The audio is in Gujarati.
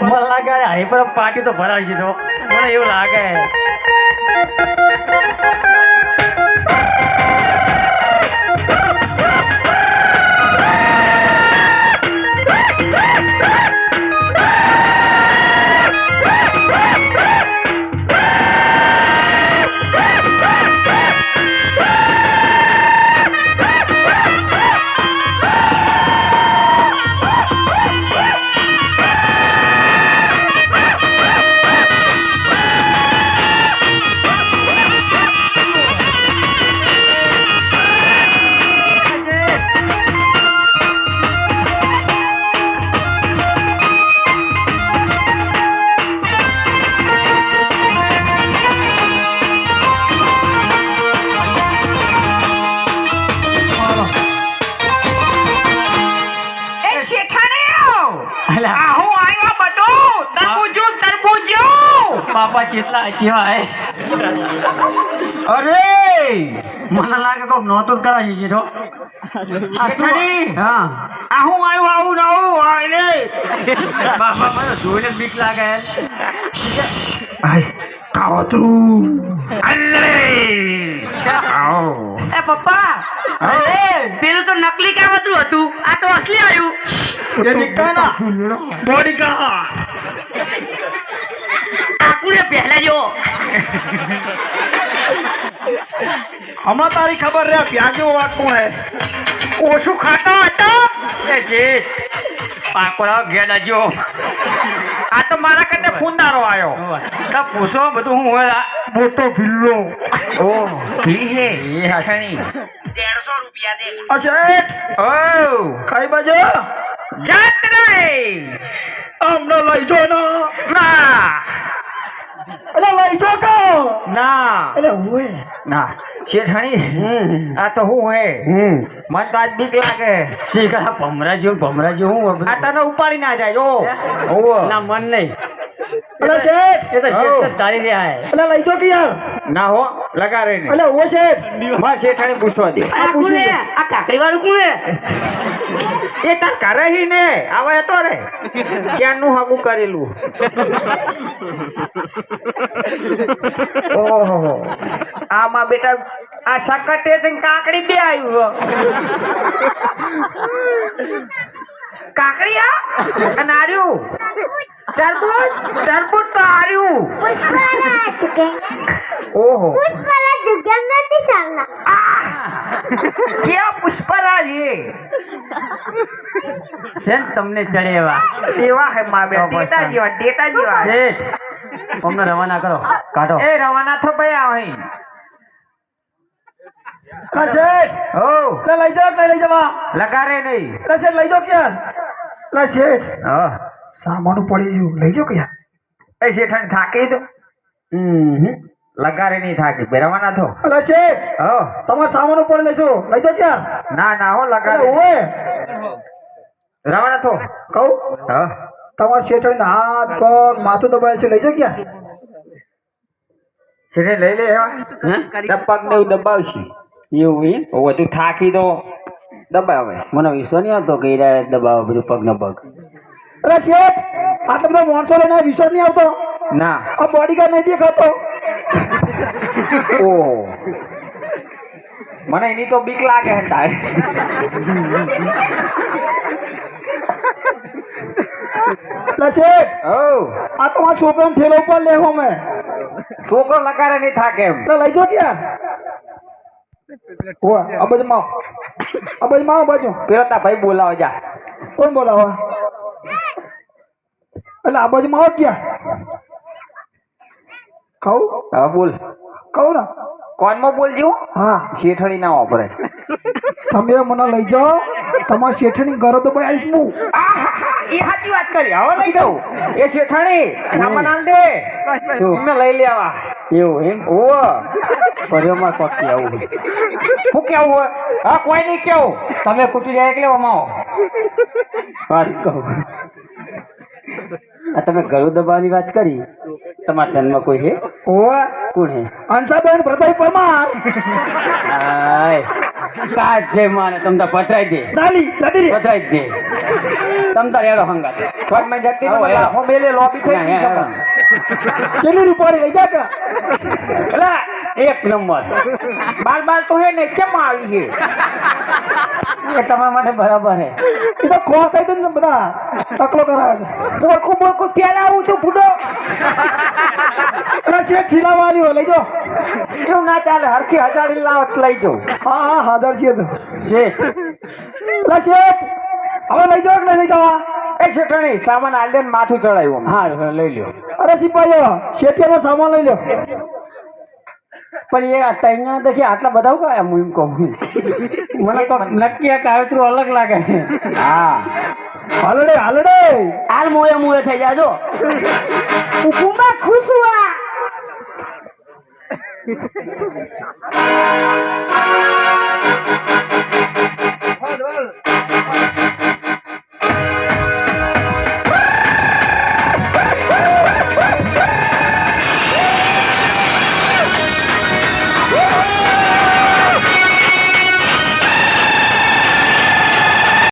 મને લાગે અહીં પર પાર્ટી તો ભરાવી તો મને એવું લાગે. આ હું આવ્યો બધું. તરબૂચું, તરબૂચું! બાપા ચેટલા હે. અરે! મને લાગે કોક નહોતું જ કરાવી છે તો હા. આ હું આવ્યો આવું ને આવું? અરે બાપા મને જોઈને બીક લાગે એ પપ્પા અરે પેલું તો નકલી કામ હતું હતું. આ તો અસલી આવ્યું. જે દિખાના બોડી કા કાકુને પહેલા જો. હમણાં તારી ખબર રે ત્યાં કેવો વાંકો હે. ઓછું ખાતો હતો? પાકોડા ઘેડા જો આ તો મારા કરતા ખૂનદારો આવ્યો તો પૂછો બધું હું મોટો ભીલ્લો. ઓ ભી હે? એ હાથણી 150 રૂપિયા દે. અશેઠ ઓ. ખાઈ બાજો? જાત રે અમને લઈ જો ના. એટલે લઈ કહો ના. એટલે હું ના શેઠાણી આ તો હું હે? મન તો આજ બીક લાગે. શીખા ભમરાજી ભમરાજી હું આ તને ઉપાડી ના જાય ઓ. ના મન નહીં. એટલે શેઠ. એ તો શેઠ તારી રહ્યા એટલે લઈ જો કે ના હો. લગાડે ને. અલે ઓ સાહેબ. માં આ કાકડી વાળું કોણ? એ તાર કરે હી આવા તો રે. ક્યાં નું કરેલું? આમાં બેટા આ સકટે કાકડી બે આવ્યું કાકડી આ? અને આર્યું તરબૂજ તરબૂજ તો આર્યું. ઓહો. પુષ્પરાજ જગ્યા નથી સાલા ક્યાં પુષ્પરાજ એ? શેન તમને ચડેવા એવા. હે મા ટેટા જેવા ટેટા જેવા શેઠ અમને રવાના કરો. કાઢો. એ રવાના થો ભાઈ આવીન કશેઠ હો. તે લઈ જાવ કે લઈ જવા? લગારે નહીં. કશેઠ લઈ જાવ ક્યાં? કશેઠ હા. સામાનું પડી ગયું. લઈ જાવ ક્યાં? એ શેઠણ થાકી દો. હમ હમ. લગારે નહીં થાકી. પહેરવાના તો. અલા છે હો. તમારો સામાન ઉપર લેજો લઈ જો ક્યાં? ના ના હો લગારે ઓએ રવાના તો. કહું? હા. તમારો શેઠ હાથ પગ માથું દબાયેલ છે. લઈ જો ક્યાં? શેઠે લઈ લે હે. પગ ને દબાવશે. એવું એમ? વધુ થાકી તો હવે મને વિશ્વ નહીં આવતો કે દબાવે બધું પગ ને પગ. અલા શેઠ આટલા બધા માણસો લઈને વિશ્વાસ નહીં આવતો? ના. આ બોડીગાર્ડ નથી ખાતો? ઓહો. મને એની તો બીક લાગે હે તારે એટલે શેઠ હો આ તમારા છોકરાને ઠેલો ઉપર લેવો મે. છોકરો લગારે નહીં થાકે એમ. તો લઈ જાઓ ક્યાં ઓ અબજમાં અબજમાં બાજુ પેલા તા ભાઈ બોલાવો જા. કોણ બોલાવા? એટલે આ માં આવો ક્યાં કહું? હા બોલ. કહું ને? કોનમાં બોલજો? હા. શેઠણી ના વાપરે. તમે મને લઈ જાઓ. તમારે શેઠણી ઘરે તો ભાઈ આવીશ હું. એ સાચી વાત કરી. હવે લઈ જાઉં એ શેઠાણી સામાન આલ દે? એમને લઈ લેવા એવું એમ? ઓ પર્યોમાં કોકી આવું શું કેવું હોય? હા કોઈ નહીં કેવું. તમે કુટી જાય એટલે અમાવો વાત કહું. આ તમે ગળું દબાવવાની વાત કરી? તમારા ધનમાં કોઈ છે ઓવે. કોણ હે? અંશાબેન પ્રતાપ પરમાર. હાય. કાજ છે માને તમ તો પથરાઈ દે. ચાલી જતી રે પથરાઈ દે. તમ તાર એડો હંગાત. સ્વર્ગમાં જતી આવો, ને મેલે લોબી થઈ ગઈ. ચેલી રૂપાળી લઈ જા કે એલા એક નંબર. બાર બાર તો હે ને કેમ આવી ગઈ એ તમે મને બરાબર હે. એ તો ખોવા થઈ દે ને બધા. તકલો કરાવે છે બોરકું બોરકું પેલા આવું છું ફૂટો એટલે છીલા છીલાવાની હોય લઈ જો એવું ના ચાલે હરખી હજારી લાવત લઈ જાઉં. હા હા હાજર છીએ તો. શેઠ એટલે શેઠ હવે લઈ જાઓ કે નહીં લઈ જવા? એ શેઠાણી સામાન આલ દે ને માથું ચડાવ્યું હા લઈ લ્યો. અરે સિપાહીઓ શેઠિયાનો સામાન લઈ લો પણ એ તૈયાર દેખી આટલા બધા કયા હું એમ કહું? મને તો નક્કી આ કાવતરું અલગ લાગે. હા. હાલડે હાલડે હાલ મોએ મોએ થઈ જાજો હુકુમમાં ખુશ હુઆ